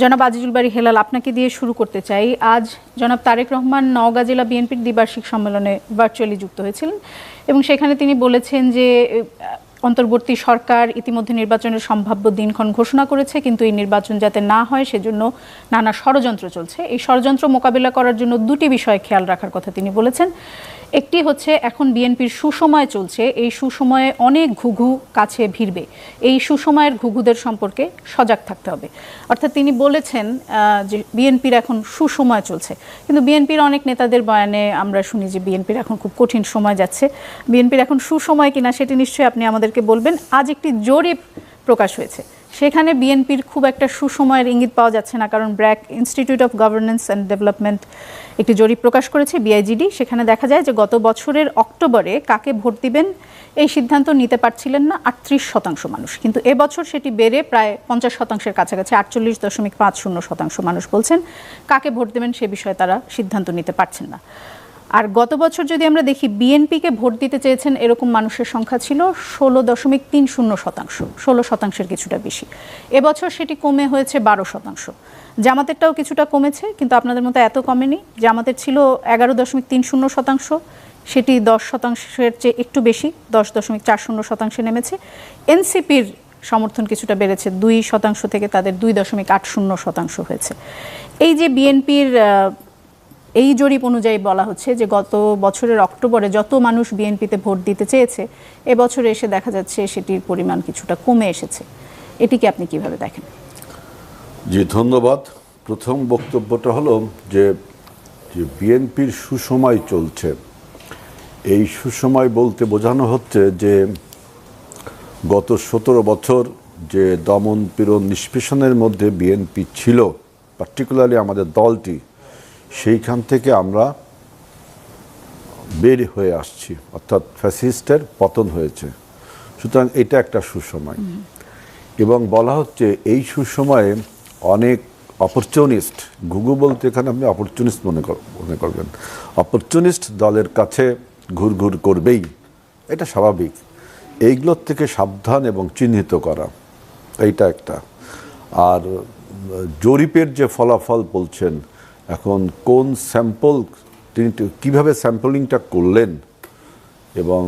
জনাব আজিজুল বাড়ি হেলাল, আপনাকে দিয়ে শুরু করতে চাই। আজ জনাব তারেক রহমান নওগাঁ জেলা বিএনপির দ্বিবার্ষিক সম্মেলনে ভার্চুয়ালি যুক্ত হয়েছিলেন এবং সেখানে তিনি বলেছেন যে অন্তর্বর্তী সরকার ইতিমধ্যে নির্বাচনের সম্ভাব্য দিনক্ষণ ঘোষণা করেছে, কিন্তু এই নির্বাচন যাতে না হয় সেজন্য নানা ষড়যন্ত্র চলছে। এই ষড়যন্ত্র মোকাবিলা করার জন্য দুটি বিষয়ে খেয়াল রাখার কথা তিনি বলেছেন। একটি হচ্ছে এখন বিএনপির সুসময় চলছে। এই সুসময়ে অনেক ঘুঘু কাছে ভিড়বে। এই সুসময়ের ঘুঘুদের সম্পর্কে সজাগ থাকতে হবে। অর্থাৎ তিনি বলেছেন যে বিএনপির এখন সুসময় চলছে। কিন্তু বিএনপির অনেক নেতাদের বয়ানে আমরা শুনি যে বিএনপির এখন খুব কঠিন সময় যাচ্ছে। বিএনপির এখন সুসময় কিনা সেটি নিশ্চয়ই আপনি আমাদেরকে বলবেন। আজ একটি জরিপ প্রকাশ হয়েছে। সেখানে বিএনপির খুব একটা সুসময়ের ইঙ্গিত পাওয়া যাচ্ছে না, কারণ BRAC Institute of Governance and Development একটি জরিপ প্রকাশ করেছে বিআইজিডি সেখানে দেখা যায় যে গত বছরের অক্টোবরে কাকে ভোট দিবেন এই সিদ্ধান্ত নিতে পারছিলেন না আটত্রিশ শতাংশ মানুষ। কিন্তু এবছর সেটি বেড়ে প্রায় পঞ্চাশ শতাংশের কাছাকাছি, আটচল্লিশ দশমিক পাঁচ শূন্য শতাংশ মানুষ বলছেন কাকে ভোট দেবেন সে বিষয়ে তারা সিদ্ধান্ত নিতে পারছেন না। আর গত বছর যদি আমরা দেখি, বিএনপিকে ভোট দিতে চেয়েছেন এরকম মানুষের সংখ্যা ছিল ষোলো দশমিক তিন শূন্য শতাংশ, ষোলো শতাংশের কিছুটা বেশি। এবছর সেটি কমে হয়েছে বারো শতাংশ। জামাতেরটাও কিছুটা কমেছে, কিন্তু আপনাদের মতো এত কমেনি। জামাতের ছিল এগারো দশমিক তিন শূন্য শতাংশ, সেটি দশ শতাংশের চেয়ে একটু বেশি, দশ দশমিক চার শূন্য শতাংশে নেমেছে। এনসিপির সমর্থন কিছুটা বেড়েছে, দুই শতাংশ থেকে তাদের দুই দশমিক আট শূন্য শতাংশ হয়েছে। এই যে বিএনপির এই জরিপ অনুযায়ী বলা হচ্ছে যে গত বছরের অক্টোবরে যত মানুষ বিএনপিতে ভোট দিতে চেয়েছে, এবছরে এসে দেখা যাচ্ছে সেটির পরিমাণ কিছুটা কমে এসেছে। এটিকে আপনি কীভাবে দেখেন? জি, ধন্যবাদ। প্রথম বক্তব্যটা হলো যে বিএনপির সুসময় চলছে। এই সুসময় বলতে বোঝানো হচ্ছে যে, গত সতেরো বছর যে দমন পীড়ন নিষ্পেষণের মধ্যে বিএনপি ছিল পার্টিকুলারলি আমাদের দলটি সেইখান থেকে আমরা বের হয়ে আসছি, অর্থাৎ ফ্যাসিস্টের পতন হয়েছে। সুতরাং এটা একটা সুসময়। এবং বলা হচ্ছে এই সুসময়ে অনেক অপরচুনিস্ট ঘুঘু বলতে এখানে আপনি অপরচুনিস্ট মনে মনে করবেন। অপরচুনিস্ট দলের কাছে ঘুরঘুর করবেই, এটা স্বাভাবিক। এইগুলোর থেকে সাবধান এবং চিহ্নিত করা, এইটা একটা। আর জরিপের যে ফলাফল বলছেন এখন কোন স্যাম্পল তিনি কীভাবে স্যাম্পলিংটা করলেন? এবং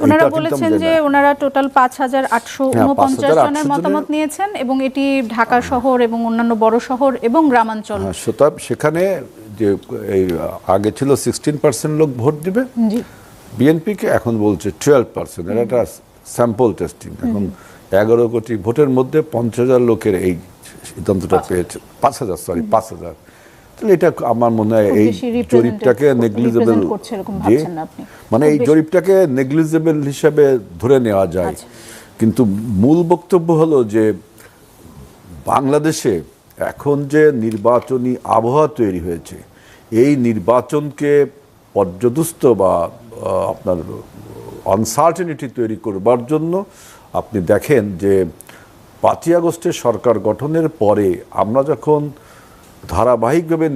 ওনারা বলেছেন যে ওনারা টোটাল পাঁচ হাজার আটশো হ্যাঁ, উনপঞ্চাশ জনের জনের- মতামত নিয়েছেন এবং এটি ঢাকা শহর এবং অন্যান্য বড় শহর এবং গ্রামাঞ্চল। হ্যাঁ, সুতরাং সেখানে যে এই আগে ছিল সিক্সটিন পার্সেন্ট লোক ভোট দিবে। বিএনপিকে এখন বলছে টুয়েলভ পার্সেন্ট এটা একটা স্যাম্পল টেস্টিং এখন এগারো কোটি ভোটের মধ্যে পঞ্চাশ হাজার লোকের এই সিদ্ধান্তটা পেয়েছে। পাঁচ হাজার সরি পাঁচ হাজার। তাহলে এটা আমার মনে হয় এই জরিপটাকে নেগলিজেবল? মানে এই জরিপটাকে নেগলিজেবল হিসাবে ধরে নেওয়া যায় আচ্ছা। কিন্তু মূল বক্তব্য হলো যে বাংলাদেশে এখন যে নির্বাচনী আবহাওয়া তৈরি হয়েছে এই নির্বাচনকে পর্যদুস্ত বা আপনার আনসার্টেনিটি তৈরি করবার জন্য আপনি দেখেন যে পাঁচই আগস্টের সরকার গঠনের পরে আমরা যখন ধারাবাহিকভাবে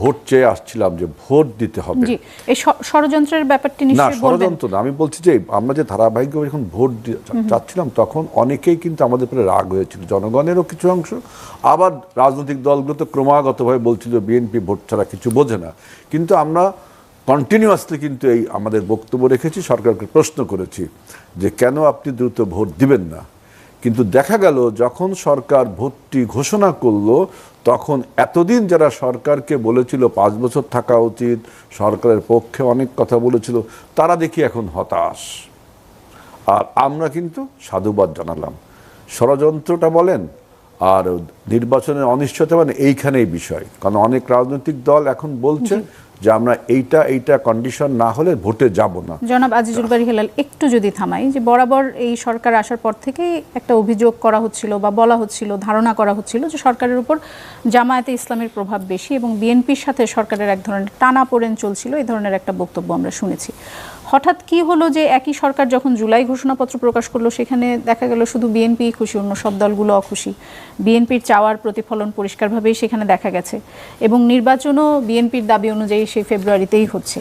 ভোট চেয়ে আসছিলাম যে ভোট দিতে হবে। জি এই ষড়যন্ত্রের ব্যাপারটি না ষড়যন্ত্র না আমি বলছি যে আমরা যে ধারাবাহিকভাবে যখন ভোট চাচ্ছিলাম তখন অনেকেই কিন্তু আমাদের উপরে রাগ হয়েছিল। জনগণেরও কিছু অংশ আবার রাজনৈতিক দলগুলো তো ক্রমাগতভাবে বলছিল বিএনপি ভোট ছাড়া কিছু বোঝে না। কিন্তু আমরা কন্টিনিউয়াসলি কিন্তু এই আমাদের বক্তব্য রেখেছি সরকারকে প্রশ্ন করেছি যে কেন আপনি দ্রুত ভোট দিবেন না? কিন্তু দেখা গেল, যখন সরকার ভোটটি ঘোষণা করল, তখন এতদিন যারা সরকারকে বলেছিল পাঁচ বছর থাকা উচিত, সরকারের পক্ষে অনেক কথা বলেছিল, তারা দেখি এখন হতাশ। আর আমরা কিন্তু সাধুবাদ জানালাম। ষড়যন্ত্রটা বলেন, আর নির্বাচনের অনিশ্চয়তা মানে এইখানেই বিষয়। কারণ অনেক রাজনৈতিক দল এখন বলছে যে আমরা এইটা এইটা কন্ডিশন না হলে ভোটে যাব না। জনাব আজিজুল বারি হেলাল, একটু যদি থামাই, যে বরাবর এই সরকার আসার পর থেকেই একটা অভিযোগ করা হচ্ছিল বা বলা হচ্ছিল, ধারণা করা হচ্ছিল যে সরকারের উপর জামায়াতে ইসলামের প্রভাব বেশি এবং বিএনপির সাথে সরকারের এক ধরনের টানা পড়েন চলছিল, এই ধরনের একটা বক্তব্য আমরা শুনেছি। হঠাৎ কি হলো যে একই সরকার যখন জুলাই ঘোষণাপত্র প্রকাশ করল সেখানে দেখা গেল শুধু বিএনপি খুশি অন্য সব দলগুলো অখুশি। বিএনপির চাওয়ার প্রতিফলন পরিষ্কারভাবেই সেখানে দেখা গেছে এবং নির্বাচনও বিএনপির দাবি অনুযায়ী সেই ফেব্রুয়ারিতেই হচ্ছে।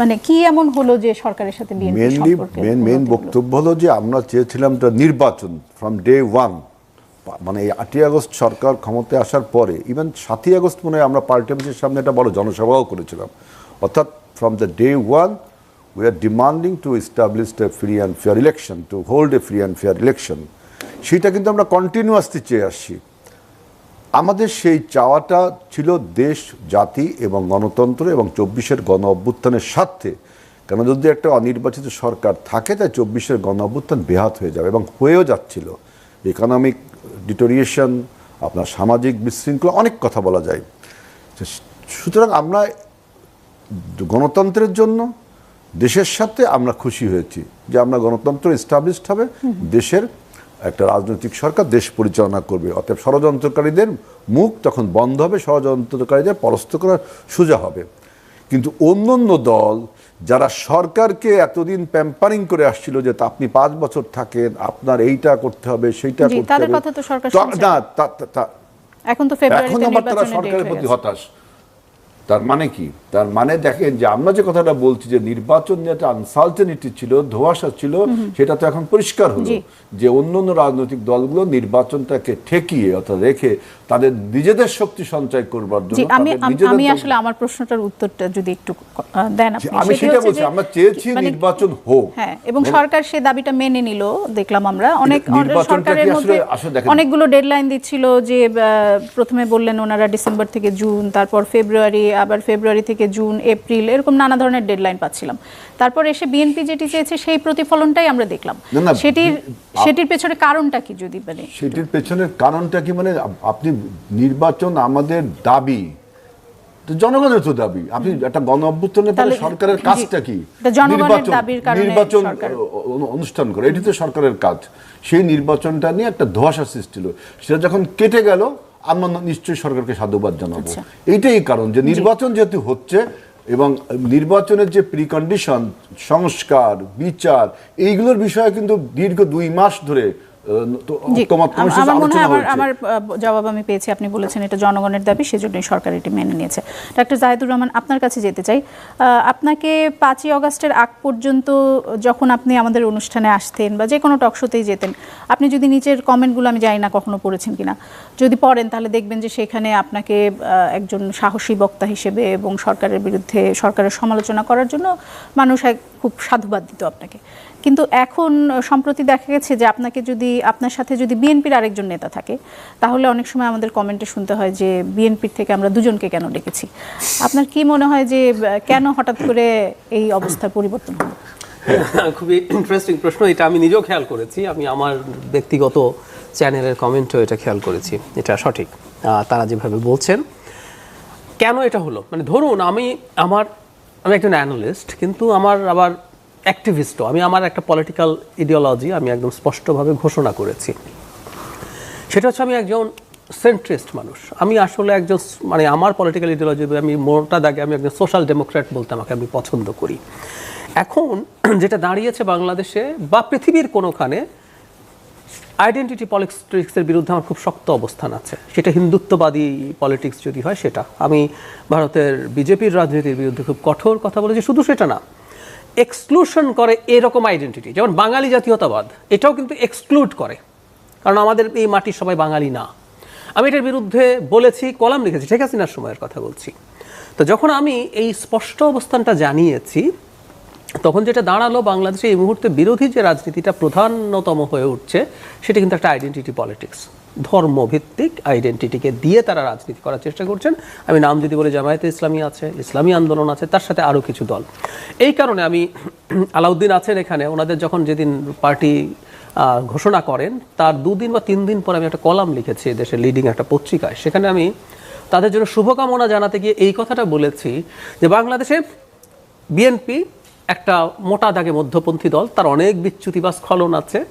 মানে কি এমন হলো যে সরকারের সাথে বিএনপি মেন মেন বক্তব্য হলো যে আমরা চেয়েছিলাম নির্বাচন ফ্রম ডে ওয়ান মানে এই আটই আগস্ট সরকার ক্ষমতায় আসার পরে ইভেন সাতই আগস্ট মনে হয় আমরা পার্টি অফিসের সামনে একটা বড় জনসভাও করেছিলাম। অর্থাৎ from the day one we are demanding to establish a free and fair election to hold a free and fair election সেটা কিন্তু আমরা কন্টিনিউয়াসলি চেয়ে আসছি। আমাদের সেই চাওয়াটা ছিল দেশ, জাতি এবং গণতন্ত্র এবং চব্বিশের গণ অভ্যুত্থানের স্বার্থে। কেন যদি একটা অনির্বাচিত সরকার থাকে, তাই চব্বিশের গণ অভ্যুত্থান বেহাত হয়ে যাবে এবং হয়েও যাচ্ছিল। ইকোনমিক ডিটোরিয়েশন আপনার সামাজিক বিশৃঙ্খলা, অনেক কথা বলা যায়। সুতরাং আমরা গণতন্ত্রের জন্য দেশের সাথে আমরা খুশি হয়েছি যে আমরা গণতন্ত্র এস্টাবলিশড হবে দেশের একটা রাজনৈতিক সরকার দেশ পরিচালনা করবে। অতএব ষড়যন্ত্রকারীদের মুখ তখন বন্ধ হবে ষড়যন্ত্রকারীদের পরাস্ত করার সোজা হবে। কিন্তু অন্য অন্য দল যারা সরকারকে এতদিন প্যাম্পারিং করে আসছিল যে তা আপনি পাঁচ বছর থাকেন আপনার এইটা করতে হবে সেইটা করতে হবে। না এখন তো এখন আবার তারা সরকারের প্রতি হতাশ। তার মানে কি? তার মানে দেখেন যে আমরা যে কথাটা বলছি যে নির্বাচন নিয়ে একটা আনসার্টেনিটি ছিল ধোয়াশা ছিল সেটা তো এখন পরিষ্কার হলো। যে অন্য অন্য রাজনৈতিক দলগুলো নির্বাচনটাকে ঠেকিয়ে অর্থাৎ রেখে তাদের নিজেদের শক্তি সঞ্চয় করবার জন্য আমি আম- আসলে আমার প্রশ্নটার উত্তরটা যদি একটু দেন আপনি আমি সেটা বলছি আমরা চেয়েছি মানে- নির্বাচন হোক। হ্যাঁ এবং সরকার সে দাবিটা মেনে নিল দেখলাম আমরা। অনেক অনেক সরকারের মধ্যে অনেকগুলো ডেডলাইন দিচ্ছিল যে প্রথমে বললেন ওনারা ডিসেম্বর থেকে জুন তারপর ফেব্রুয়ারি আবার ফেব্রুয়ারি থেকে জুন এপ্রিল এরকম নানা ধরনের ডেডলাইন পাচ্ছিলাম। তারপর এসে বিএনপি যেটি চেয়েছে সেই প্রতিফলনটাই আমরা দেখলাম। সেটির সেটির পেছনে কারণটা কি যদি মানে? সেটির পেছনের কারণটা কি মানে আপনি নির্বাচন আমাদের দাবি তো জনগণের তো দাবি। আপনি একটা গণ অভ্যুত্থানের পরে সরকারের কাজটা কি? নির্বাচন- নির্বাচন অনুষ্ঠান করে। এটি তো সরকারের কাজ। সেই নির্বাচনটা নিয়ে একটা ধোয়াশা সৃষ্টি হলো। সেটা যখন কেটে গেল আমরা নিশ্চয়ই সরকারকে সাধুবাদ জানাব। আচ্ছা। এইটাই কারণ যে নির্বাচন যেহেতু হচ্ছে এবং নির্বাচনের যে প্রিকন্ডিশন সংস্কার বিচার এইগুলোর বিষয়ে কিন্তু দীর্ঘ দুই মাস ধরে আমার মনে হয় জবাব আমি পেয়েছি আপনি বলেছেন এটা জনগণের দাবি সেজন্যই সরকার এটি মেনে নিয়েছে। ডাক্তার জাহিদুর রহমান আপনার কাছে যেতে চাই। আপনাকে পাঁচই অগস্টের আগ পর্যন্ত যখন আপনি আমাদের অনুষ্ঠানে আসতেন বা যে কোনো টকশোতেই যেতেন আপনি যদি নিচের কমেন্টগুলো আমি জানি না কখনো পড়েছেন কিনা যদি পড়েন তাহলে দেখবেন যে সেখানে আপনাকে একজন সাহসী বক্তা হিসেবে এবং সরকারের বিরুদ্ধে সরকারের সমালোচনা করার জন্য মানুষ এক- খুব সাধুবাদ দিত আপনাকে। কিন্তু এখন সম্প্রতি দেখা গেছে যে আপনাকে যদি, আপনার সাথে যদি বিএনপির আরেকজন নেতা থাকে, তাহলে অনেক সময় আমাদের কমেন্টে শুনতে হয় যে বিএনপির থেকে আমরা দুজনকে কেন ডেকেছি। আপনার কি মনে হয় যে কেন হঠাৎ করে এই অবস্থার পরিবর্তন হলো? খুবই ইন্টারেস্টিং প্রশ্ন, এটা আমি নিজেও খেয়াল করেছি। আমি আমার ব্যক্তিগত চ্যানেলের কমেন্টও এটা খেয়াল করেছি, এটা সঠিক। তারা যেভাবে বলছেন, কেন এটা হলো? মানে ধরুন, আমি আমার, আমি একজন অ্যানালিস্ট কিন্তু আমার আবার অ্যাক্টিভিস্টও আমি আমার একটা পলিটিক্যাল ইডিওলজি আমি একদম স্পষ্টভাবে ঘোষণা করেছি। সেটা হচ্ছে আমি একজন সেন্ট্রিস্ট মানুষ। আমি আসলে একজন মানে আমার পলিটিক্যাল ইডিওলজি আমি মোটা দাগে আমি একজন সোশ্যাল ডেমোক্র্যাট বলতে আমাকে আমি পছন্দ করি। এখন যেটা দাঁড়িয়েছে বাংলাদেশে বা পৃথিবীর কোনোখানে আইডেন্টিটি পলিটিক্সের বিরুদ্ধে আমার খুব শক্ত অবস্থান আছে। সেটা হিন্দুত্ববাদী পলিটিক্স যদি হয় সেটা। আমি ভারতের বিজেপির রাজনীতির বিরুদ্ধে খুব কঠোর কথা বলেছি। শুধু সেটা না এক্সক্লুশন করে এরকম আইডেন্টিটি যেমন বাঙালি জাতীয়তাবাদ, এটাও কিন্তু এক্সক্লুড করে। কারণ আমাদের এই মাটির সবাই বাঙালি না। আমি এটার বিরুদ্ধে বলেছি, কলাম লিখেছি, ঠিক আছে হাসিনার সময়ের কথা বলছি। তো যখন আমি এই স্পষ্ট অবস্থানটা জানিয়েছি, তখন যেটা দাঁড়াল বাংলাদেশে এই মুহূর্তে বিরোধী যে রাজনীতিটা প্রধানতম হয়ে উঠছে, সেটা কিন্তু একটা আইডেন্টিটি পলিটিক্স ধর্মভিত্তিক আইডেন্টিটিকে দিয়ে তারা রাজনীতি করার চেষ্টা করছেন। আমি নাম যদি বলে, জামায়াতে ইসলামী আছে, ইসলামী আন্দোলন আছে, তার সাথে আরও কিছু দল। এই কারণে আমি আলাউদ্দিন আছেন এখানে। ওনাদের যখন যেদিন পার্টি ঘোষণা করেন, তার দুদিন বা তিন দিন পর আমি একটা কলাম লিখেছি দেশের লিডিং একটা পত্রিকায়। সেখানে আমি তাদের জন্য শুভকামনা জানাতে গিয়ে এই কথাটা বলেছি যে বাংলাদেশে বিএনপি একটা মোটা দাগে মধ্যপন্থী দল, তার অনেক বিচ্যুতি বা স্খলন আছে।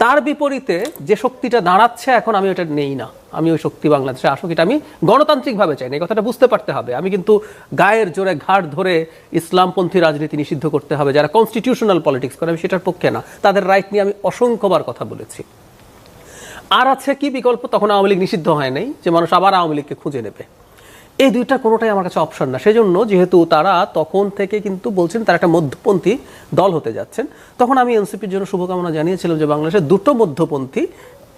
তার বিপরীতে যে শক্তিটা দাঁড়াচ্ছে এখন আমি ওটা নেই না। আমি ওই শক্তি বাংলাদেশে আসুক, এটা আমি গণতান্ত্রিকভাবে চাই না, এই কথাটা বুঝতে পারতে হবে। আমি কিন্তু গায়ের জোরে ঘাট ধরে ইসলামপন্থী রাজনীতি নিষিদ্ধ করতে হবে, যারা কনস্টিটিউশনাল পলিটিক্স করে, আমি সেটার পক্ষে না। তাদের রাইট নিয়ে আমি অসংখ্যবার কথা বলেছি। আর আছে কি বিকল্প? তখন আওয়ামী লীগ নিষিদ্ধ হয় নাই, যে মানুষ আবার আওয়ামী লীগকে খুঁজে নেবে। এই দুইটা কোনোটাই আমার কাছে অপশন না। সেজন্য যেহেতু তারা তখন থেকে কিন্তু বলছেন তারা একটা মধ্যপন্থী দল হতে যাচ্ছেন, তখন আমি এনসিপির জন্য শুভকামনা জানিয়েছিলাম যে বাংলাদেশের দুটো মধ্যপন্থী,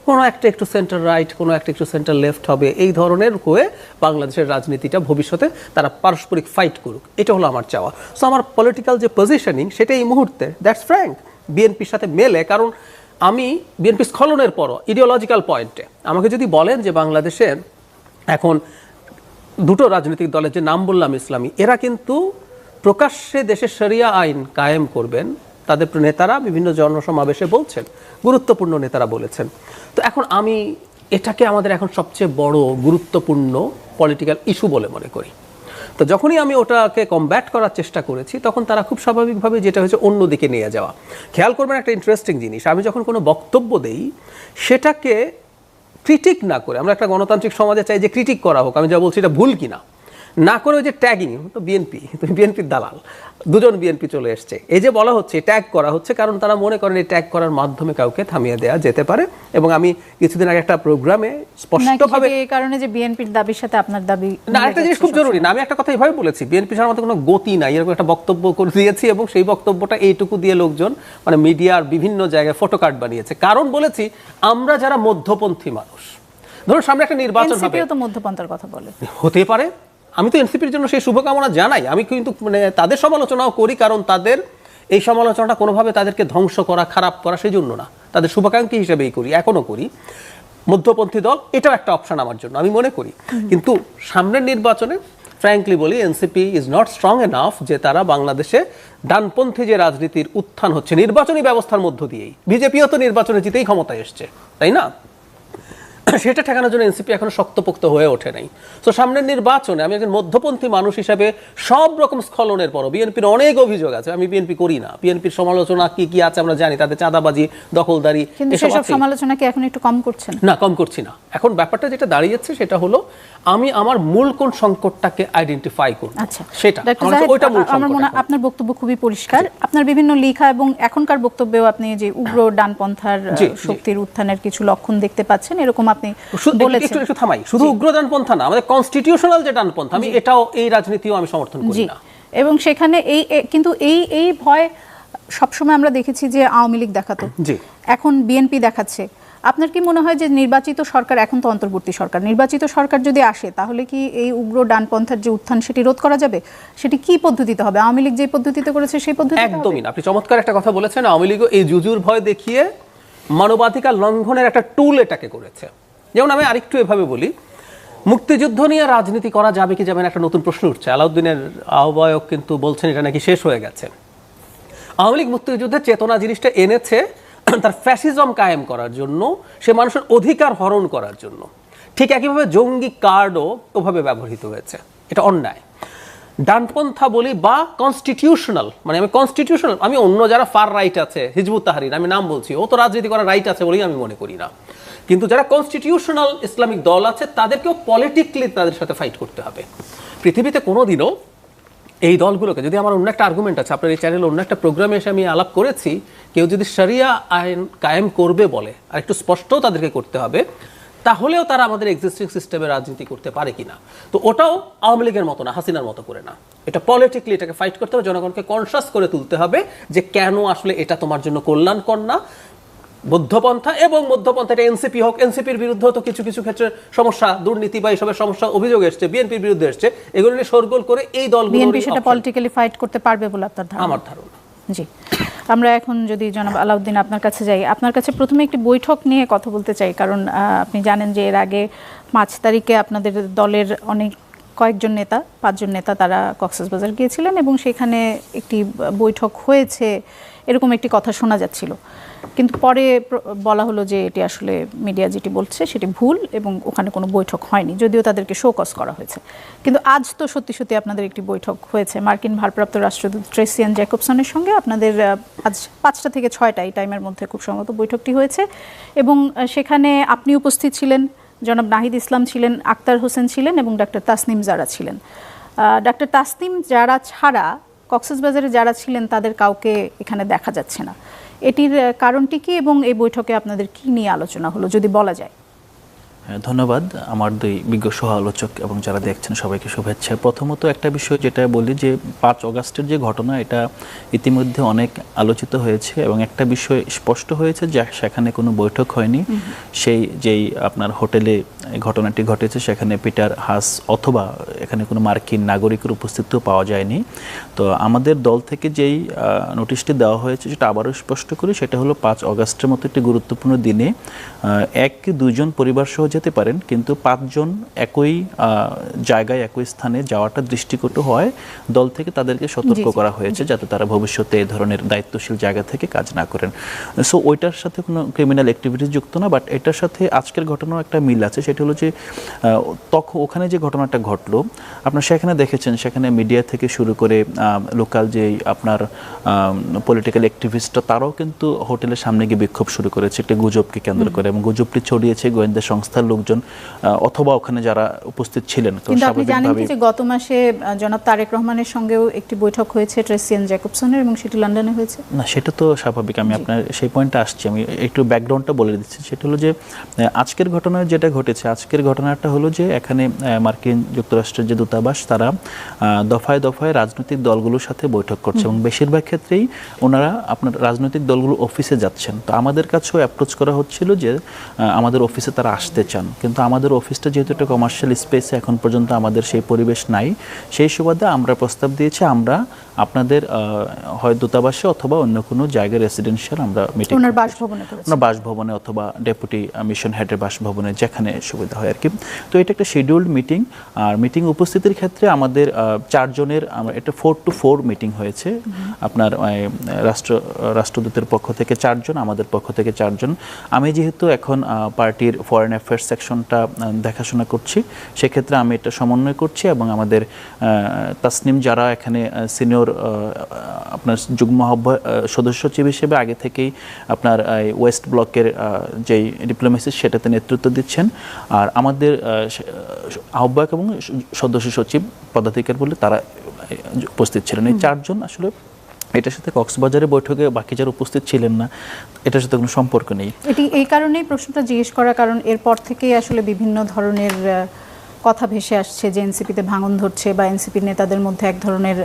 কোনো একটা একটু সেন্টার রাইট কোনো একটা একটু সেন্টার লেফট হবে, এই ধরনের হয়ে বাংলাদেশের রাজনীতিটা ভবিষ্যতে তারা পারস্পরিক ফাইট করুক, এটা হলো আমার চাওয়া। সো আমার পলিটিক্যাল যে পজিশনিং সেটা এই মুহূর্তে দ্যাটস ফ্র্যাঙ্ক বিএনপির সাথে মেলে, কারণ আমি বিএনপি স্খলনের পরও ইডিওলজিক্যাল পয়েন্টে আমাকে যদি বলেন যে বাংলাদেশে এখন দুটো রাজনৈতিক দলের যে নাম বললাম ইসলামী, এরা কিন্তু প্রকাশ্যে দেশের শরিয়া আইন কায়েম করবেন। তাদের নেতারা বিভিন্ন জনসমাবেশে বলছেন, গুরুত্বপূর্ণ নেতারা বলেছেন। তো এখন আমি এটাকে আমাদের এখন সবচেয়ে বড় গুরুত্বপূর্ণ পলিটিক্যাল ইস্যু বলে মনে করি। তো যখনই আমি ওটাকে কমব্যাট করার চেষ্টা করেছি, তখন তারা খুব স্বাভাবিকভাবে যেটা হয়েছে অন্যদিকে নিয়ে যাওয়া। খেয়াল করবেন একটা ইন্টারেস্টিং জিনিস, আমি যখন কোনো বক্তব্য দেই, সেটাকে ক্রিটিক না করে, আমরা একটা গণতান্ত্রিক সমাজে চাই যে ক্রিটিক করা হোক, আমি যা বলছি এটা ভুল কিনা। না করে ওই যে ট্যাগিং তো বিএনপি তুমি বিএনপির দালাল দুজন বিএনপি চলে এসছে। এই যে বলা হচ্ছে ট্যাগ করা হচ্ছে কারণ তারা মনে করেন এই ট্যাগ করার মাধ্যমে কাউকে থামিয়ে দেওয়া যেতে পারে। এবং আমি কিছুদিন আগে একটা প্রোগ্রামে স্পষ্টভাবে এই কারণে যে বিএনপির দাবির সাথে আপনার দাবি না একটা জিনিস খুব জরুরি না আমি একটা কথা এভাবে বলেছি বিএনপি সাধারণত কোনো গতি নাই এরকম একটা বক্তব্য করে দিয়েছি এবং সেই বক্তব্যটা এইটুকু দিয়ে লোকজন মানে মিডিয়ার বিভিন্ন জায়গায় ফটো কার্ড বানিয়েছে। কারণ বলেছি আমরা যারা মধ্যপন্থী মানুষ ধরুন সামনে একটা নির্বাচন হবে। তো মধ্যপন্থার কথা বলে। হতে পারে আমি তো এনসিপির জন্য সেই শুভকামনা জানাই। আমি কিন্তু মানে তাদের সমালোচনাও করি কারণ তাদের এই সমালোচনাটা কোনোভাবে তাদেরকে ধ্বংস করা খারাপ করা সেই জন্য না। তাদের শুভাকাঙ্ক্ষী হিসেবেই করি এখনও করি। মধ্যপন্থী দল এটাও একটা অপশন আমার জন্য আমি মনে করি। কিন্তু সামনের নির্বাচনে ফ্র্যাঙ্কলি বলি NCP is not strong enough যে তারা বাংলাদেশে ডানপন্থী যে রাজনীতির উত্থান হচ্ছে নির্বাচনী ব্যবস্থার মধ্য দিয়েই। বিজেপিও তো নির্বাচনে জিতেই ক্ষমতায় এসছে তাই না? সেটা ঠেকানোর জন্য এনসিপি এখনও শক্তপোক্ত হয়ে ওঠে নাই। তো সামনের নির্বাচনে আমি একজন মধ্যপন্থী মানুষ হিসাবে সব রকম স্খলনের পরও বিএনপির অনেক অভিযোগ আছে আমি বিএনপি করি না। বিএনপির সমালোচনা কি কি আছে আমরা জানি তাদের চাঁদাবাজি দখলদারি সমালোচনাকে এসব সমালোচনা কি এখন একটু কম করছেন? না কম করছি না। এখন ব্যাপারটা যেটা দাঁড়িয়েছে সেটা হলো আমি আমার মূল কোন সংকটটাকে আইডেন্টিফাই করব? আচ্ছা। সেটা। ওইটা মূল আমার মনে। আপনার বক্তব্য খুবই পরিষ্কার। আপনার বিভিন্ন লেখা এবং এখনকার বক্তব্যেও আপনি যে উগ্র ডানপন্থার জি, জি। শক্তির উত্থানের কিছু লক্ষণ দেখতে পাচ্ছেন এরকম আপনি বলেছেন। একটু থামাই। শুধু উগ্র ডানপন্থা না আমাদের কনস্টিটিউশনাল যে ডানপন্থা আমি এটাও এই রাজনীতিও আমি সমর্থন করি না। এবং সেখানে এই কিন্তু এই এই ভয় সবসময় আমরা দেখেছি যে আওয়ামী লীগ দেখাতো। এখন বিএনপি দেখাচ্ছে। আপনার কি মনে হয় যে নির্বাচিত সরকার এখন তো অন্তর্বর্তী সরকার? নির্বাচিত সরকার যদি আসে, তাহলে কি এই উগ্র ডানপন্থার যে উত্থান সেটি রোধ করা যাবে? সেটি কি পদ্ধতিতে হবে? আওয়ামী লীগ যে পদ্ধতিতে করেছে, সেই পদ্ধতি একদমই না। আপনি চমৎকার একটা কথা বলেছেন, আওয়ামী লীগও এই জুজুর ভয় দেখিয়ে মানবাধিকার লঙ্ঘনের একটা টুল এটাকে করেছে। যেমন আমি আরেকটু এভাবে বলি, মুক্তিযুদ্ধ নিয়ে রাজনীতি করা যাবে কি যাবে একটা নতুন প্রশ্ন উঠছে। আলাউদ্দিনের আহ্বায়ক কিন্তু বলছেন এটা নাকি শেষ হয়ে গেছে। আওয়ামী লীগ মুক্তিযুদ্ধের চেতনা জিনিসটা এনেছে তার ফ্যাসিজম কায়েম করার জন্য, সে মানুষের অধিকার হরণ করার জন্য। ঠিক একইভাবে জঙ্গি কার্ডও ওভাবে ব্যবহৃত হয়েছে। এটা অন্যায়। ডানপন্থা বলি বা কনস্টিটিউশনাল মানে আমি কনস্টিটিউশনাল আমি অন্য যারা ফার রাইট আছে, হিজবুত তাহারির, আমি নাম বলছি, ও তো রাজনীতি করার রাইট আছে বলেই আমি মনে করি না। কিন্তু যারা কনস্টিটিউশনাল ইসলামিক দল আছে, তাদেরকেও পলিটিক্যালি তাদের সাথে ফাইট করতে হবে। পৃথিবীতে কোনোদিনও এই দলগুলোকে, যদি আমার অন্য একটা আর্গুমেন্ট আছে, আপনার এই চ্যানেলে অন্য একটা প্রোগ্রামে এসে আমি আলাপ করেছি, কেউ যদি শরিয়া আইন কায়েম করবে বলে, আর একটু স্পষ্টও তাদেরকে করতে হবে, তাহলেও তারা আমাদের এক্সিস্টিং সিস্টেমে রাজনীতি করতে পারে কিনা। তো ওটাও আওয়ামী লীগের মতো না, হাসিনার মতো করে না। এটা পলিটিক্যালি এটাকে ফাইট করতে হবে, জনগণকে কনসাস করে তুলতে হবে যে কেন আসলে এটা তোমার জন্য কল্যাণকর না মধ্যপন্থা এবং মধ্যপন্থা এটা এনসিপি হোক এনসিপির বিরুদ্ধেও তো কিছু কিছু ক্ষেত্রে সমস্যা দুর্নীতি বা এইসবের সমস্যা অভিযোগ এসছে বিএনপির বিরুদ্ধে এসছে এগুলো নিয়ে শোরগোল করে এই বিএনপি সেটা পলিটিক্যালি ফাইট করতে পারবে বলে আপনার ধারণা? আমার ধারণা। জি। আমরা এখন যদি জনাব আলাউদ্দিন আপনার কাছে যাই আপনার কাছে প্রথমে একটি বৈঠক নিয়ে কথা বলতে চাই কারণ আপনি জানেন যে এর আগে পাঁচ তারিখে আপনাদের দলের অনেক কয়েকজন নেতা পাঁচজন নেতা তারা কক্সবাজার গিয়েছিলেন এবং সেখানে একটি বৈঠক হয়েছে। এরকম একটি কথা শোনা যাচ্ছিল। কিন্তু পরে বলা হলো যে এটি আসলে মিডিয়া যেটি বলছে সেটি ভুল এবং ওখানে কোনো বৈঠক হয়নি, যদিও তাদেরকে শোকস করা হয়েছে। কিন্তু আজ তো সত্যি সত্যি আপনাদের একটি বৈঠক হয়েছে। মার্কিন ভারপ্রাপ্ত রাষ্ট্রদূত ট্রেসিয়ান জ্যাকবসনের সঙ্গে আপনাদের আজ পাঁচটা থেকে ছয়টা এই টাইমের মধ্যে খুব সম্ভবত বৈঠকটি হয়েছে। এবং সেখানে আপনি উপস্থিত ছিলেন, জনাব নাহিদ ইসলাম ছিলেন, আক্তার হোসেন ছিলেন এবং ডাক্তার তাসনিম জারা ছিলেন। ডাক্তার তাসনিম যারা ছাড়া কক্সবাজারে যারা ছিলেন, তাদের কাউকে এখানে দেখা যাচ্ছে না। এটির কারণটি কি এবং এই বৈঠকে আপনাদের কি নিয়ে আলোচনা হলো, যদি বলা যায়? ধন্যবাদ আমার দুই বিজ্ঞ সহ আলোচক এবং যারা দেখছেন সবাইকে শুভেচ্ছা। প্রথমত একটা বিষয় যেটা বলি যে পাঁচ অগাস্টের যে ঘটনা এটা ইতিমধ্যে অনেক আলোচিত হয়েছে এবং একটা বিষয় স্পষ্ট হয়েছে যে সেখানে কোনো বৈঠক হয়নি। সেই যেই আপনার হোটেলে ঘটনাটি ঘটেছে সেখানে পিটার হাস অথবা এখানে কোনো মার্কিন নাগরিকের উপস্থিতিও পাওয়া যায়নি। তো আমাদের দল থেকে যেই নোটিশটি দেওয়া হয়েছে সেটা আবারও স্পষ্ট করি সেটা হলো পাঁচ অগাস্টের মতো একটি গুরুত্বপূর্ণ দিনে এক কি দুইজন পরিবার সহ যেতে পারেন কিন্তু পাঁচজন একই জায়গায় একই স্থানে যাওয়াটা দৃষ্টিকটু হয়। দল থেকে তাদেরকে সতর্ক। করা হয়েছে যাতে তারা ভবিষ্যতে এই ধরনের দায়িত্বশীল জায়গা থেকে কাজ না করেন। সো ওইটার সাথে কোনো ক্রিমিনাল অ্যাক্টিভিটিস যুক্ত না বাট এটার সাথে আজকের ঘটনাও একটা মিল আছে। সেটা হলো যে তখন ওখানে যে ঘটনাটা ঘটলো আপনার সেখানে দেখেছেন সেখানে মিডিয়া থেকে শুরু করে লোকাল যে আপনার পলিটিক্যাল অ্যাক্টিভিস্টরা তারাও কিন্তু হোটেলের সামনে গিয়ে বিক্ষোভ শুরু করেছে একটা গুজবকে কেন্দ্র করে এবং গুজবটি ছড়িয়েছে গোয়েন্দা সংস্থার লোকজন অথবা ওখানে যারা উপস্থিত ছিলেন। কিন্তু আপনি জানেন যে গত মাসে জনাব তারেক রহমানের সঙ্গেও একটি বৈঠক হয়েছে ট্রেসিয়ান জ্যাকবসনের এবং সেটি লন্ডনে হয়েছে? না সেটা তো স্বাভাবিক। আমি আপনার সেই পয়েন্টে আসছি। আমি একটু ব্যাকগ্রাউন্ডটা বলে দিচ্ছি। সেটা হলো যে আজকের ঘটনায় যেটা ঘটেছে আজকের ঘটনাটা হলো যে এখানে মার্কিন যুক্তরাষ্ট্রের যে দূতাবাস তারা আহ, দফায় দফায় রাজনৈতিক দলগুলোর সাথে বৈঠক করছে এবং বেশিরভাগ ক্ষেত্রেই ওনারা আপনার রাজনৈতিক দলগুলো অফিসে যাচ্ছেন। তো আমাদের কাছেও অ্যাপ্রোচ করা হচ্ছিল যে আমাদের অফিসে তারা আসতে চান। কিন্তু আমাদের অফিসটা যেহেতু একটা কমার্শিয়াল স্পেসে এখন পর্যন্ত আমাদের সেই পরিবেশ নাই। সেই সুবাদে আমরা প্রস্তাব দিয়েছি আমরা আপনাদের হয় দূতাবাসে অথবা অন্য কোনো জায়গায় রেসিডেন্সিয়াল আমরা মিটিং ওনার বাসভবনে ওনার বাসভবনে অথবা ডেপুটি মিশন হেডের বাসভবনে যেখানে সুবিধা হয় আর কি তো এটা একটা শিডিউল্ড মিটিং আর মিটিং উপস্থিতির ক্ষেত্রে আমাদের চারজনের আমরা এটা ফোর টু ফোর মিটিং হয়েছে। আপনার রাষ্ট্র রাষ্ট্রদূতের পক্ষ থেকে চারজন আমাদের পক্ষ থেকে চারজন। আমি যেহেতু এখন পার্টির ফরেন অ্যাফেয়ার্স সেকশনটা দেখাশোনা করছি। সেক্ষেত্রে আমি এটা সমন্বয় করছি এবং আমাদের তাসনিম যারা এখানে সিনিয়র আপনার যুগ্ম সদস্য সচিব হিসেবে আগে থেকেই আপনার ওয়েস্ট ব্লকের যেই ডিপ্লোমেসি সেটাতে নেতৃত্ব দিচ্ছেন। আর আমাদের আহ, আহ্বায়ক এবং সদস্য সচিব পদাধিকার বলে তারা উপস্থিত ছিলেন। এই চারজন আসলে এটার সাথে কক্সবাজারের বৈঠকে বাকি যারা উপস্থিত ছিলেন না এটার সাথে কোনো সম্পর্ক নেই। এটি এই কারণেই প্রশ্নটা জিজ্ঞেস করা কারণ এরপর থেকেই আসলে বিভিন্ন ধরনের কথা ভেসে আসছে যে এনসিপিতে ভাঙন ধরছে বা এনসিপির নেতাদের মধ্যে এক ধরনের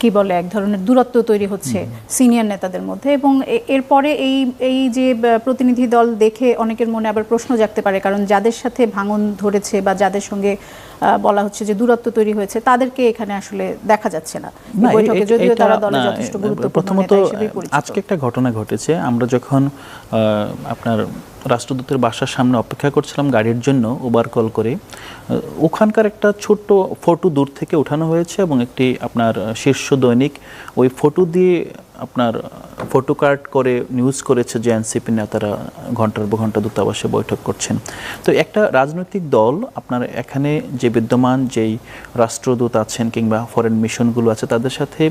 কি বলে এক ধরনের দূরত্ব তৈরি হচ্ছে সিনিয়র নেতাদের মধ্যে এবং এরপরে এই এই যে প্রতিনিধি দল দেখে অনেকের মনে আবার প্রশ্ন জাগতে পারে কারণ যাদের সাথে ভাঙন ধরেছে বা যাদের সঙ্গে বলা হচ্ছে যে দূরত্ব তৈরি হয়েছে তাদেরকে এখানে আসলে দেখা যাচ্ছে না বৈঠকে যদিও তারা দলে যথেষ্ট গুরুত্বপূর্ণ প্রথমত নেতা হিসেবেই পরিচিত। আজকে একটা ঘটনা ঘটেছে আমরা যখন আহ, আপনার রাষ্ট্রদূতের বাসার সামনে অপেক্ষা করছিলাম গাড়ির জন্য ওবার কল করে ওখানকার একটা ছোট্ট ফটো দূর থেকে ওঠানো হয়েছে এবং একটি আপনার শীর্ষ দৈনিক ওই ফটো দিয়ে আপনার ফটো কার্ড করে নিউজ করেছে যে এনসিপি নেতারা ঘণ্টার পর ঘণ্টা দূতাবাসে বৈঠক করছেন। তো একটা রাজনৈতিক দল আপনার এখানে যে বিদ্যমান যেই রাষ্ট্রদূত আছেন কিংবা ফরেন মিশনগুলো আছে, তাদের সাথে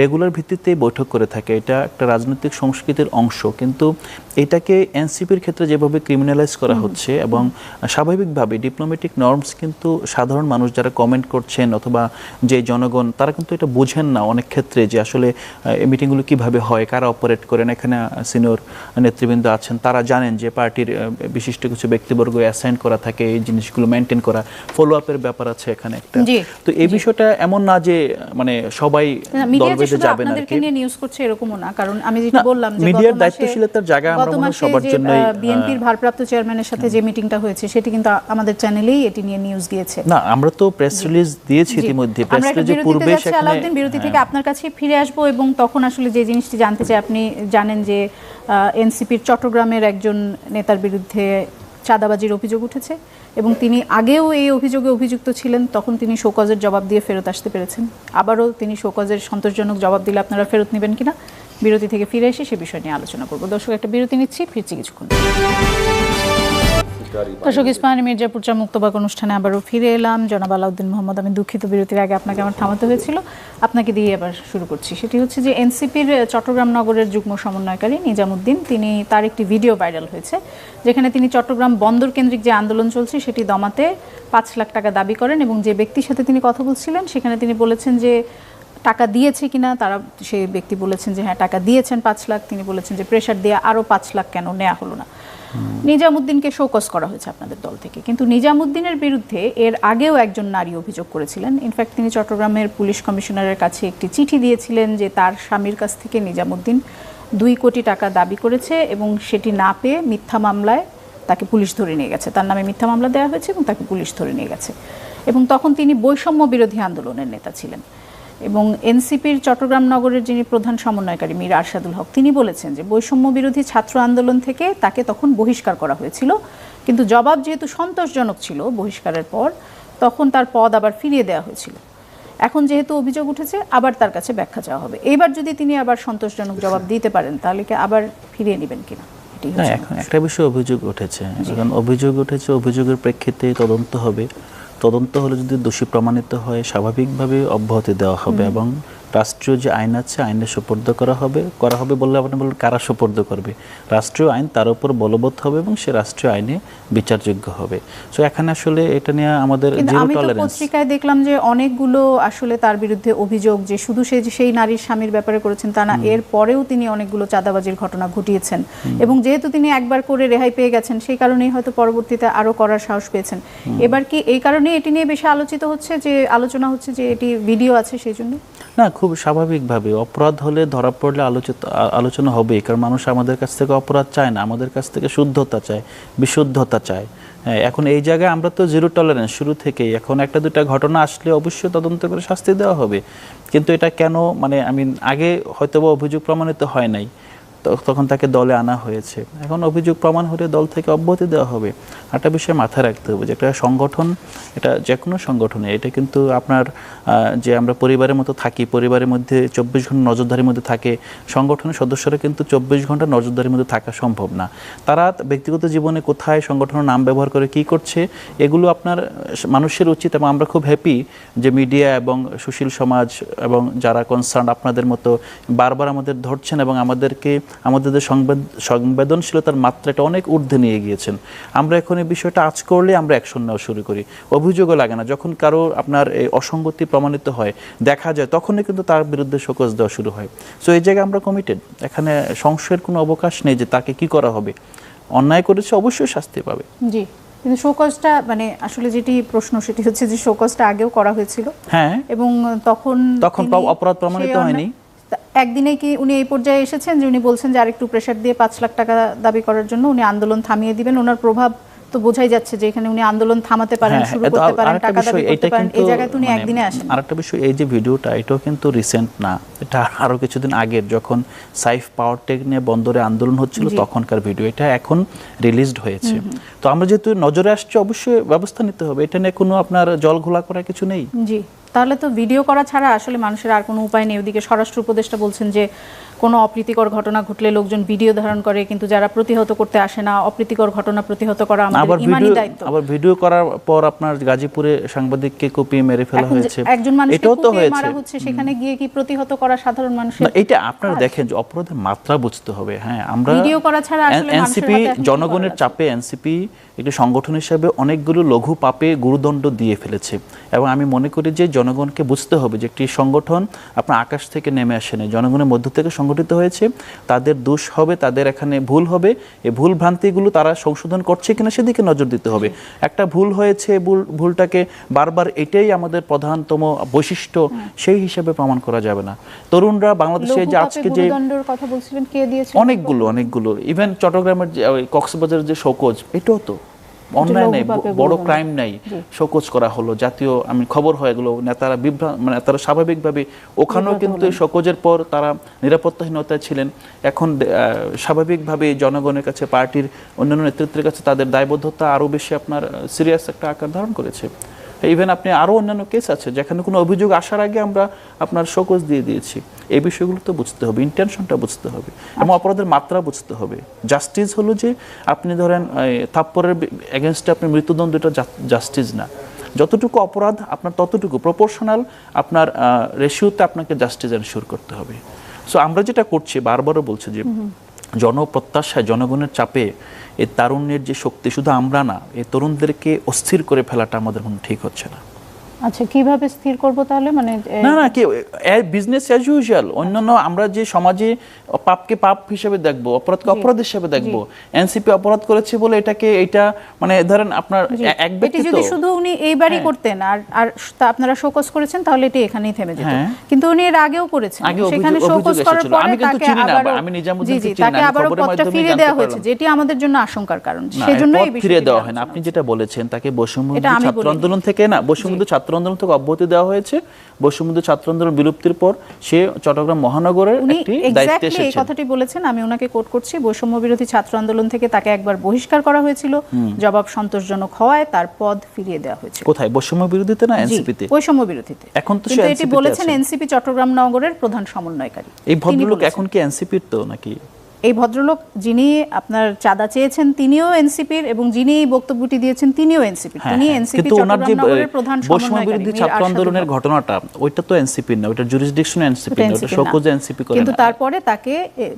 রেগুলার ভিত্তিতে বৈঠক করে থাকে। এটা একটা রাজনৈতিক সংস্কৃতির অংশ। কিন্তু এটাকে এনসিপির ক্ষেত্রে যেভাবে ক্রিমিনালাইজ করা হচ্ছে এবং স্বাভাবিকভাবে ডিপ্লোম্যাটিক নর্মস কিন্তু সাধারণ মানুষ যারা কমেন্ট করছেন অথবা যে জনগণ তারা কিন্তু এটা বোঝেন না অনেক ক্ষেত্রে যে আসলে এই মিটিংগুলো কীভাবে হয় কারা অপারেট করেন এখানে সিনিয়র নেতৃবৃন্দ আছেন তারা জানেন যে পার্টির বিশিষ্ট কিছু ব্যক্তিবর্গ অ্যাসাইন করা থাকে এই জিনিসগুলো মেনটেন করা ফলো আপের ব্যাপার আছে এখানে একটা। তো এই বিষয়টা এমন না যে মানে সবাই দল বেঁধে যাবেন আর কি। নিউজ করছে এরকমও না কারণ আমি যেটা বললাম যে মিডিয়ার দায়িত্বশীলতার জায়গা গত মাসে সবার যে, বিএনপির ভারপ্রাপ্ত চেয়ারম্যানের সাথে যে মিটিংটা হয়েছে সেটি কিন্তু আমাদের চ্যানেলেই এটি নিয়ে নিউজ গিয়েছে না আমরা তো প্রেস রিলিজ দিয়েছি ইতিমধ্যে। প্রেস রিলিজের পূর্বে সেখানে আলাউদ্দিন বিরতি থেকে আপনার কাছে ফিরে আসব এবং তখন আসলে যে জিনিসটি জানতে চাই আপনি জানেন যে এনসিপির চট্টগ্রামের একজন নেতার বিরুদ্ধে চাঁদাবাজির অভিযোগ উঠেছে এবং তিনি আগেও এই অভিযোগে অভিযুক্ত ছিলেন তখন তিনি শোকজের জবাব দিয়ে ফেরত আসতে পেরেছেন। আবারও তিনি শোকজের সন্তোষজনক জবাব দিলে আপনারা ফেরত নেবেন কিনা? বিরতি থেকে ফিরে এসে সে বিষয় নিয়ে আলোচনা করব। দর্শক, একটা বিরতি নিচ্ছি, ফিরছি কিছুক্ষণ দর্শক, ইসমানী মির্জাপুর চা মুক্তবাক অনুষ্ঠানে আবারও ফিরে এলাম। জনাব আলাউদ্দিন মোহাম্মদ, আমি দুঃখিত বিরতির আগে আপনাকে আমার থামাতে হয়েছিল। আপনাকে দিয়ে আবার শুরু করছি। সেটি হচ্ছে যে এনসিপির চট্টগ্রাম নগরের যুগ্ম সমন্বয়কারী নিজামুদ্দিন, তিনি, তার একটি ভিডিও ভাইরাল হয়েছে, যেখানে তিনি চট্টগ্রাম বন্দর কেন্দ্রিক যে আন্দোলন চলছে, সেটি দমাতে পাঁচ লাখ টাকা দাবি করেন এবং যে ব্যক্তির সাথে তিনি কথা বলছিলেন, সেখানে তিনি বলেছেন যে টাকা দিয়েছে কিনা তারা সে ব্যক্তি বলেছেন যে হ্যাঁ টাকা দিয়েছেন পাঁচ লাখ। তিনি বলেছেন যে প্রেশার দিয়ে আরও পাঁচ লাখ কেন নেওয়া হলো না? নিজামুদ্দিনকে শোকস করা হয়েছে আপনাদের দল থেকে। কিন্তু নিজামুদ্দিনের বিরুদ্ধে এর আগেও একজন নারী অভিযোগ করেছিলেন। ইনফ্যাক্ট তিনি চট্টগ্রামের পুলিশ কমিশনারের কাছে একটি চিঠি দিয়েছিলেন যে তার স্বামীর কাছ থেকে নিজামুদ্দিন দুই কোটি টাকা দাবি করেছে এবং সেটি না পেয়ে মিথ্যা মামলায় তাকে পুলিশ ধরে নিয়ে গেছে। তার নামে মিথ্যা মামলা দেওয়া হয়েছে এবং তাকে পুলিশ ধরে নিয়ে গেছে। এবং তখন তিনি বৈষম্য বিরোধী আন্দোলনের নেতা ছিলেন। এবং এনসিপির চট্টগ্রাম নগরের যিনি প্রধান সমন্বয়কারী মীর আরশাদুল হক তিনি বলেছেন যে বৈষম্য বিরোধী ছাত্র আন্দোলন থেকে তাকে তখন বহিষ্কার করা হয়েছিল। কিন্তু জবাব যেহেতু সন্তোষজনক ছিল বহিষ্কারের পর তখন তার পদ আবার ফিরিয়ে দেওয়া হয়েছিল। এখন যেহেতু অভিযোগ উঠেছে আবার তার কাছে ব্যাখ্যা চাওয়া হবে। এবার যদি তিনি আবার সন্তোষজনক জবাব দিতে পারেন তাহলে কি আবার ফিরিয়ে নেবেন কিনা? এখন একটা বিষয়ে অভিযোগ উঠেছে। এখন অভিযোগ উঠেছে অভিযোগের প্রেক্ষিতে তদন্ত হবে। তদন্ত হলে যদি দোষী প্রমাণিত হয় স্বাভাবিকভাবে অব্যাহতি দেওয়া হবে এবং রাষ্ট্রীয় যে আইন আছে আইনে সুপর্দ করা হবে। করা হবে বললে আপনি বলবেন কারা সুপর্দ করবে? রাষ্ট্রীয় আইন তার উপর বলবৎ হবে এবং সে রাষ্ট্রীয় আইনে বিচারযোগ্য হবে। সো এখানে আসলে এটা নিয়ে আমাদের জিরো টলারেন্স পত্রিকায় দেখলাম যে অনেকগুলো আসলে তার বিরুদ্ধে অভিযোগ যে শুধু সে যে সেই নারীর স্বামীর ব্যাপারে করেছেন তা না এর পরেও তিনি অনেকগুলো চাঁদাবাজির ঘটনা ঘটিয়েছেন। এবং যেহেতু তিনি একবার করে রেহাই পেয়ে গেছেন সেই কারণেই হয়তো পরবর্তীতে আরও করার সাহস পেয়েছেন। এবার কি এই কারণে এটি নিয়ে বেশি আলোচিত হচ্ছে যে আলোচনা হচ্ছে যে এটি ভিডিও আছে সেই জন্য? না খুব স্বাভাবিকভাবে। অপরাধ হলে ধরা পড়লে আলোচিত আলোচনা হবেই কারণ মানুষ আমাদের কাছ থেকে অপরাধ চায় না আমাদের কাছ থেকে শুদ্ধতা চায় বিশুদ্ধতা চায়। হ্যাঁ, এখন এই জায়গায় আমরা তো জিরো টলারেন্স শুরু থেকেই এখন একটা দুটা ঘটনা আসলে অবশ্যই তদন্ত করে শাস্তি দেওয়া হবে। কিন্তু এটা কেন মানে আমি আগে হয়তোবা অভিযোগ প্রমাণিত হয় নাই। তখন তাকে দলে আনা হয়েছে। এখন অভিযোগ প্রমাণ হলে দল থেকে অব্যাহতি দেওয়া হবে। একটা বিষয় মাথায় রাখতে হবে যে একটা সংগঠন, এটা যে কোনো সংগঠনে, এটা কিন্তু আপনার যে আমরা পরিবারের মতো থাকি, পরিবারের মধ্যে চব্বিশ ঘণ্টা নজরদারির মধ্যে থাকে, সংগঠনের সদস্যরা কিন্তু চব্বিশ ঘণ্টা নজরদারির মধ্যে থাকা সম্ভব না। তারা ব্যক্তিগত জীবনে কোথায় সংগঠনের নাম ব্যবহার করে, কি করছে, এগুলো আপনার মানুষের উচিত এবং আমরা খুব হ্যাপি যে মিডিয়া এবং সুশীল সমাজ এবং যারা কনসার্ন আপনাদের মতো বারবার আমাদের ধরছেন এবং আমাদেরকে আমাদের যে সংবেদ সংবেদনশীলতার মাত্রাটা অনেক ঊর্ধ্বে নিয়ে গিয়েছেন। আমরা এখন এই বিষয়টা আজ করলে আমরা অ্যাকশন নেওয়া শুরু করি। অভিযোগও লাগে না। যখন কারও আপনার এই অসঙ্গতি প্রমাণিত হয় দেখা যায় তখনই কিন্তু তার বিরুদ্ধে শোকজ দেওয়া শুরু হয়। সো এই জায়গায় আমরা কমিটেড এখানে সংশয়ের কোনো অবকাশ নেই যে তাকে কি করা হবে। অন্যায় করেছে অবশ্যই শাস্তি পাবে। জি। কিন্তু শোকজটা মানে আসলে যেটি প্রশ্ন সেটি হচ্ছে যে শোকজটা আগেও করা হয়েছিল। হ্যাঁ। এবং তখন তখন অপরাধ প্রমাণিত হয়নি। একদিনে কি উনি এই পর্যায়ে এসেছেন যে উনি বলছেন যে আরেকটু প্রেশার দিয়ে পাঁচ লাখ টাকা দাবি করার জন্য উনি আন্দোলন থামিয়ে দিবেন? ওনার প্রভাব তো বোঝাই যাচ্ছে যে এখানে উনি আন্দোলন থামাতে পারেন হ্যাঁ, শুরু করতে পারেন টাকা দাবি করতে পারেন এই জায়গায় তো উনি মানে একদিনে আসেন। আরেকটা বিষয় এই যে ভিডিওটা এটাও কিন্তু রিসেন্ট না। এটা আরও কিছুদিন আগের যখন সাইফ পাওয়ার টেক নিয়ে বন্দরে আন্দোলন হচ্ছিল তখনকার ভিডিও এটা এখন রিলিজড হয়েছে। তো আমরা যেহেতু নজরে আসছে অবশ্যই ব্যবস্থা নিতে হবে। এটা নিয়ে কোনো আপনার জল ঘোলা করার কিছু নেই? জি। তাহলে তো ভিডিও করা ছাড়া আসলে মানুষের আর কোনো উপায় নেই। ওদিকে স্বরাষ্ট্র উপদেষ্টা বলছেন যে কোনো অপ্রীতিকর ঘটনা ঘটলে লোকজন ভিডিও ধারণ করে কিন্তু যারা প্রতিহত করতে আসে না অপ্রীতিকর ঘটনা প্রতিহত করা আমাদের ইমানি দায়িত্ব। আবার ভিডিও করার পর আপনার গাজীপুরে সাংবাদিককে কুপিয়ে মেরে ফেলা হয়েছে। একজন মানুষকে কুপিয়ে মারা হচ্ছে সেখানে গিয়ে কি প্রতিহত করা সাধারণ মানুষের না এটা আপনারা দেখেন যে অপরাধের মাত্রা বুঝতে হবে। হ্যাঁ আমরা ভিডিও করা ছাড়া আসলে এনসিপি জনগণের চাপে এনসিপি একটি সংগঠন হিসেবে অনেকগুলো লঘু পাপে গুরুদণ্ড দিয়ে ফেলেছে। এবং আমি মনে করি যে জনগণকে বুঝতে হবে যে একটি সংগঠন আপনার আকাশ থেকে নেমে আসেনি জনগণের মধ্য থেকে সংগঠিত হয়েছে তাদের দোষ হবে তাদের এখানে ভুল হবে। এই ভুল ভ্রান্তিগুলো তারা সংশোধন করছে কিনা সেদিকে নজর দিতে হবে। একটা ভুল হয়েছে ভুল ভুলটাকে বারবার এটাই আমাদের প্রধানতম বৈশিষ্ট্য সেই হিসাবে প্রমাণ করা যাবে না। তরুণরা বাংলাদেশে যে আজকে যে অনেকগুলো অনেকগুলো। ইভেন চট্টগ্রামের যে কক্সবাজারের যে শোকজ এটাও তো। অন্যায় নেই বড় ক্রাইম নাই শোকজ করা হলো। জাতীয় আমি খবর হয় এগুলো নেতারা বিভ্রান্ত মানে তারা স্বাভাবিকভাবে ওখানেও কিন্তু শোকজের পর তারা নিরাপত্তাহীনতায় ছিলেন। এখন স্বাভাবিকভাবে জনগণের কাছে পার্টির অন্যান্য নেতৃত্বের কাছে তাদের দায়বদ্ধতা আরও বেশি আপনার সিরিয়াস একটা আকার ধারণ করেছে। ইভেন আপনি আরও অন্যান্য কেস আছে যেখানে কোনো অভিযোগ আসার আগে আমরা আপনার শোকজ দিয়ে দিয়েছি। এই বিষয়গুলো তো বুঝতে হবে ইন্টেনশনটা বুঝতে হবে এবং অপরাধের মাত্রা বুঝতে হবে। জাস্টিস হলো যে আপনি ধরেন এই, থাপ্পড়ের এগেনস্টে আপনি মৃত্যুদণ্ড এটা জাস্টিস না। যতটুকু অপরাধ আপনার ততটুকু প্রপোর্শনাল আপনার রেশিওতে আপনাকে জাস্টিস এনশিওর করতে হবে। সো আমরা যেটা করছি বারবারও বলছি যে জনপ্রত্যাশায়, জনগণের চাপে এই তারুণ্যের যে শক্তি, শুধু আমরা না, এই তরুণদেরকে অস্থির করে ফেলাটা আমাদের মনে ঠিক হচ্ছে না। আচ্ছা কীভাবে স্থির করব তাহলে? মানে না না কি বিজনেস অ্যাজ ইউজুয়াল অন্যান্য আমরা যে সমাজে পাপকে পাপ হিসেবে দেখব অপরাধকে অপরাধ হিসেবে দেখব এনসিপি অপরাধ করেছে বলে এটাকে এটা মানে ধরেন আপনার এক ব্যক্তি যদি শুধু উনি এইবারই করতেন আর আর আপনারা শোকজ করেছেন তাহলে এটি এখানেই থেমে যেত। হ্যাঁ। কিন্তু উনি এর আগেও করেছেন। সেখানে অভিযোগ করার পরে আমি কিন্তু চিনি না, আমি জি চিনি না, তাকে পদটা মাধ্যমে ফিরিয়ে দেওয়া হয়েছে যেটি আমাদের জন্য আশঙ্কার কারণ। না, সেজন্য এর এই বিষয়টি ফিরিয়ে দেওয়া হয় না আপনি যেটা বলেছেন তাকে আমি ছাত্র আন্দোলন থেকে না বৈষম্যবিরোধী ছাত্র আন্দোলন থেকে অব্যাহতি দেওয়া হয়েছে। বৈষম্যবিরোধী ছাত্র আন্দোলন বিলুপ্তির পর সে চট্টগ্রাম মহানগরের একটি দায়িত্বে এক্স্যাক্টলি এই কথাটি বলেছেন আমি ওনাকে কোট করছি বৈষম্য বিরোধী ছাত্র আন্দোলন থেকে তাকে একবার বহিষ্কার করা হয়েছিল। জবাব সন্তোষজনক হওয়ায় তার পদ ফিরিয়ে দেওয়া হয়েছে কোথায় বৈষম্য বিরোধীতে না এনসিপিতে? বৈষম্য বিরোধীতে। এখন তো এটি বলেছেন এনসিপি চট্টগ্রাম নগরের প্রধান সমন্বয়কারী। এই ভদ্রলোক এখন কি এনসিপির তো নাকি? এই ভদ্রলোক যিনি আপনার চাঁদা চেয়েছেন তিনিও এনসিপির এবং যিনি এই বক্তব্যটি দিয়েছেন তিনিও এনসিপির। হ্যাঁ, তিনি হ্যাঁ। এনসিপি কিন্তু ওনার যে চট্টগ্রাম প্রধান বিরোধী ছাত্র আন্দোলনের ঘটনাটা ওইটা তো এনসিপির না ওইটা জুরিসডিকশন এনসিপি না ওটা শোকজ এনসিপি করে কিন্তু তারপরে তাকে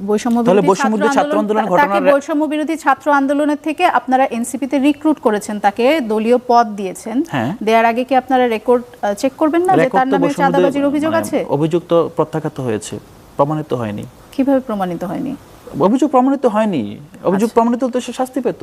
বৈষম্য বিরোধী ছাত্র আন্দোলনের তাকে ঘটনার- বৈষম্য বিরোধী ছাত্র আন্দোলনের থেকে আপনারা এনসিপিতে রিক্রুট করেছেন তাকে দলীয় পদ দিয়েছেন। হ্যাঁ। দেওয়ার আগে কি আপনারা রেকর্ড চেক করবেন না যে তার নামে চাঁদাবাজির অভিযোগ মানে আছে? অভিযোগ তো প্রত্যাখ্যাত হয়েছে প্রমাণিত হয়নি। কীভাবে প্রমাণিত হয়নি? অভিযোগ প্রমাণিত হয়নি অভিযোগ আচ্ছা। প্রমাণিত হলে তো সে শাস্তি পেত